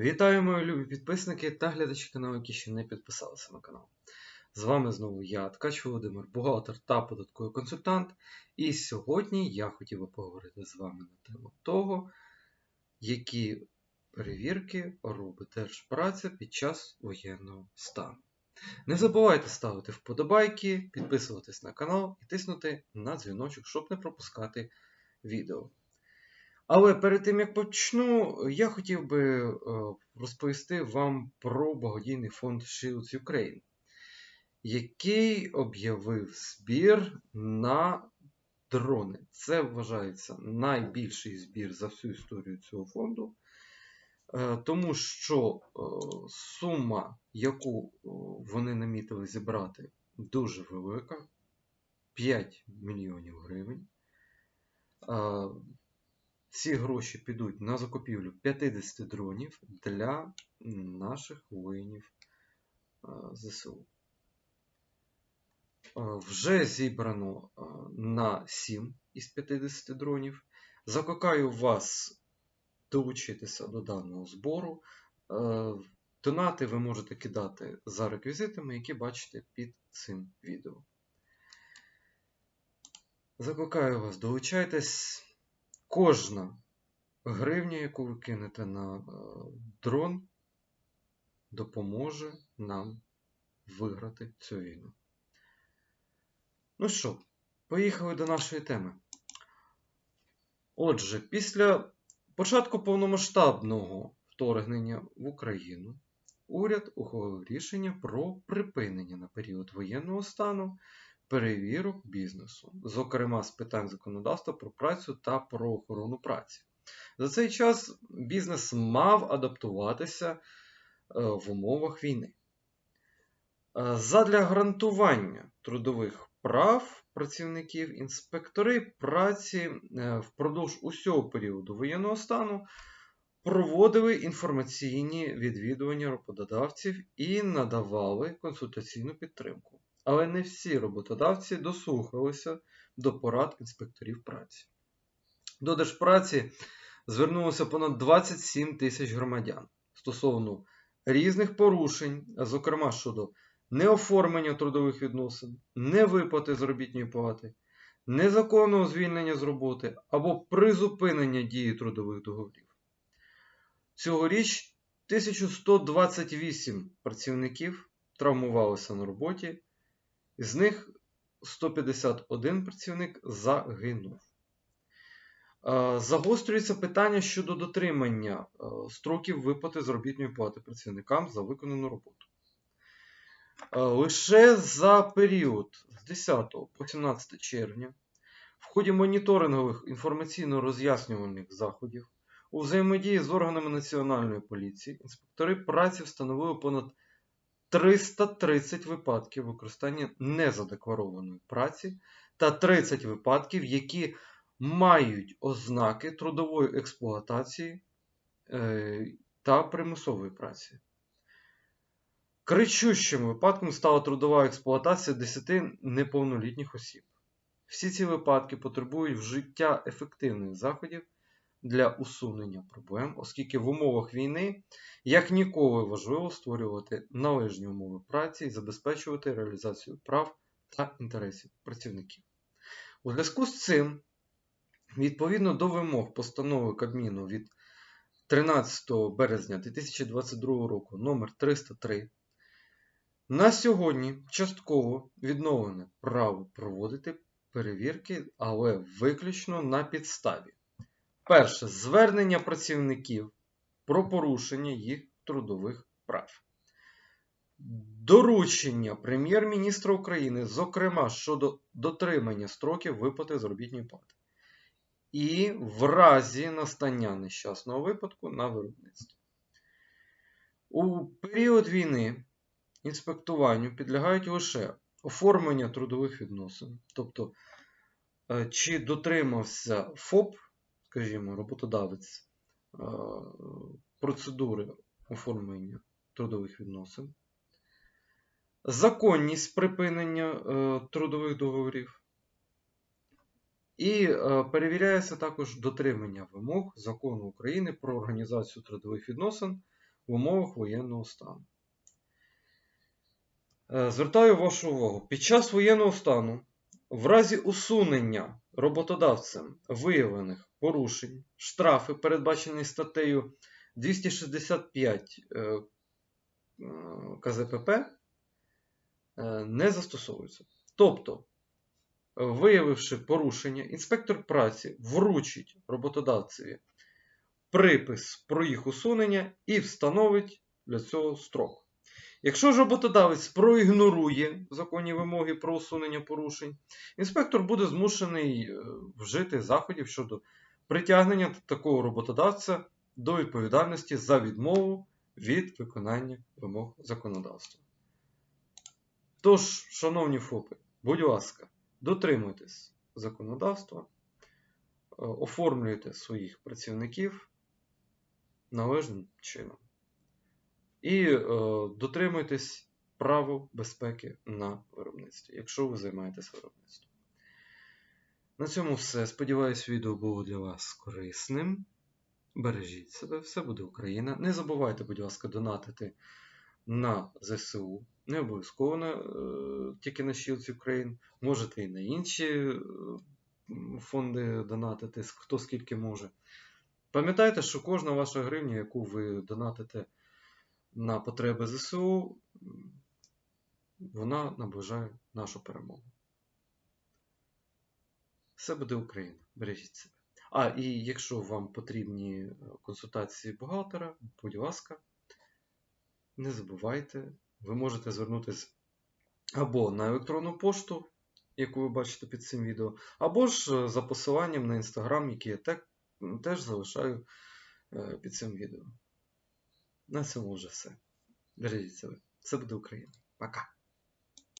Вітаю, мої любі підписники та глядачі каналу, які ще не підписалися на канал. З вами знову я, Ткач Володимир, бухгалтер та податковий консультант. І сьогодні я хотів би поговорити з вами на тему того, які перевірки робить Держпраця під час воєнного стану. Не забувайте ставити вподобайки, підписуватись на канал і тиснути на дзвіночок, щоб не пропускати відео. Але перед тим як почну, я хотів би е, розповісти вам про благодійний фонд Shields Ukraine, який об'явив збір на дрони. Це вважається найбільший збір за всю історію цього фонду, е, тому що е, сума, яку вони намітили зібрати, дуже велика 5 мільйонів гривень. Ці гроші підуть на закупівлю 50 дронів для наших воїнів ЗСУ. Вже зібрано на 7 із 50 дронів. Закликаю вас долучитися до даного збору. Донати ви можете кидати за реквізитами, які бачите під цим відео. Закликаю вас, долучайтесь. Кожна гривня, яку ви кинете на е, дрон, допоможе нам виграти цю війну. Ну що, поїхали до нашої теми. Отже, після початку повномасштабного вторгнення в Україну уряд ухвалив рішення про припинення на період воєнного стану перевірок бізнесу, зокрема з питань законодавства про працю та про охорону праці. За цей час бізнес мав адаптуватися е, в умовах війни. Е, задля гарантування трудових прав працівників інспектори праці е, впродовж усього періоду воєнного стану проводили інформаційні відвідування роботодавців і надавали консультаційну підтримку. Але не всі роботодавці дослухалися до порад інспекторів праці. До Держпраці звернулося понад 27 тисяч громадян стосовно різних порушень, зокрема щодо неоформлення трудових відносин, невиплати заробітної плати, незаконного звільнення з роботи або призупинення дії трудових договорів. Цьогоріч 1128 працівників травмувалися на роботі, з них 151 працівник загинув. Загострюється питання щодо дотримання строків виплати заробітної плати працівникам за виконану роботу. Лише за період з 10 по 17 червня в ході моніторингових інформаційно-роз'яснювальних заходів у взаємодії з органами Національної поліції інспектори праці встановили понад 330 випадків використання незадекларованої праці та 30 випадків, які мають ознаки трудової експлуатації е, та примусової праці. Кричущим випадком стала трудова експлуатація 10 неповнолітніх осіб. Всі ці випадки потребують вжиття ефективних заходів для усунення проблем, оскільки в умовах війни як ніколи важливо створювати належні умови праці і забезпечувати реалізацію прав та інтересів працівників. У зв'язку з цим Відповідно до вимог постанови Кабміну від 13 березня 2022 року номер 303 на сьогодні частково відновлене право проводити перевірки, але виключно на підставі. Перше. Звернення працівників про порушення їх трудових прав. Доручення Прем'єр-міністра України, зокрема щодо дотримання строків виплати заробітної плати і в разі настання нещасного випадку на виробництві. У період війни інспектуванню підлягають лише оформлення трудових відносин, тобто, е, чи дотримався ФОП, скажімо, роботодавець е, процедури оформлення трудових відносин, законність припинення е, трудових договорів. І е, перевіряється також дотримання вимог закону України про організацію трудових відносин в умовах воєнного стану. Звертаю вашу увагу, під час воєнного стану, в разі усунення роботодавцем виявлених порушень, штрафи, передбачені статтею 265 е, е, КЗПП, е, не застосовуються. Тобто, виявивши порушення, інспектор праці вручить роботодавцеві припис про їх усунення і встановить для цього строк. Якщо ж роботодавець проігнорує законні вимоги про усунення порушень, інспектор буде змушений е, вжити заходів щодо притягнення такого роботодавця до відповідальності за відмову від виконання вимог законодавства. Тож, шановні ФОПи, будь ласка, дотримуйтесь законодавства, е, оформлюйте своїх працівників належним чином. І е, дотримуйтесь правил безпеки на виробництві, якщо ви займаєтесь виробництвом. На цьому все. Сподіваюсь, відео було для вас корисним. Бережіть себе, все буде Україна. Не забувайте, будь ласка, донатити на ЗСУ. Не обов'язково на, е, тільки на Shields Ukraine. Можете і на інші е, фонди донатити, хто скільки може. Пам'ятайте, що кожна ваша гривня, яку ви донатите на потреби ЗСУ, вона наближає нашу перемогу. Все буде Україна. Бережіть себе. А, і якщо вам потрібні е, консультації бухгалтера, будь ласка, не забувайте, ви можете звернутися або на електронну пошту, яку ви бачите під цим відео, або ж е, за посиланням на інстаграм, який я теж залишаю е, під цим відео. На цьому вже все. Бережіть себе. Все буде Україна. Пока.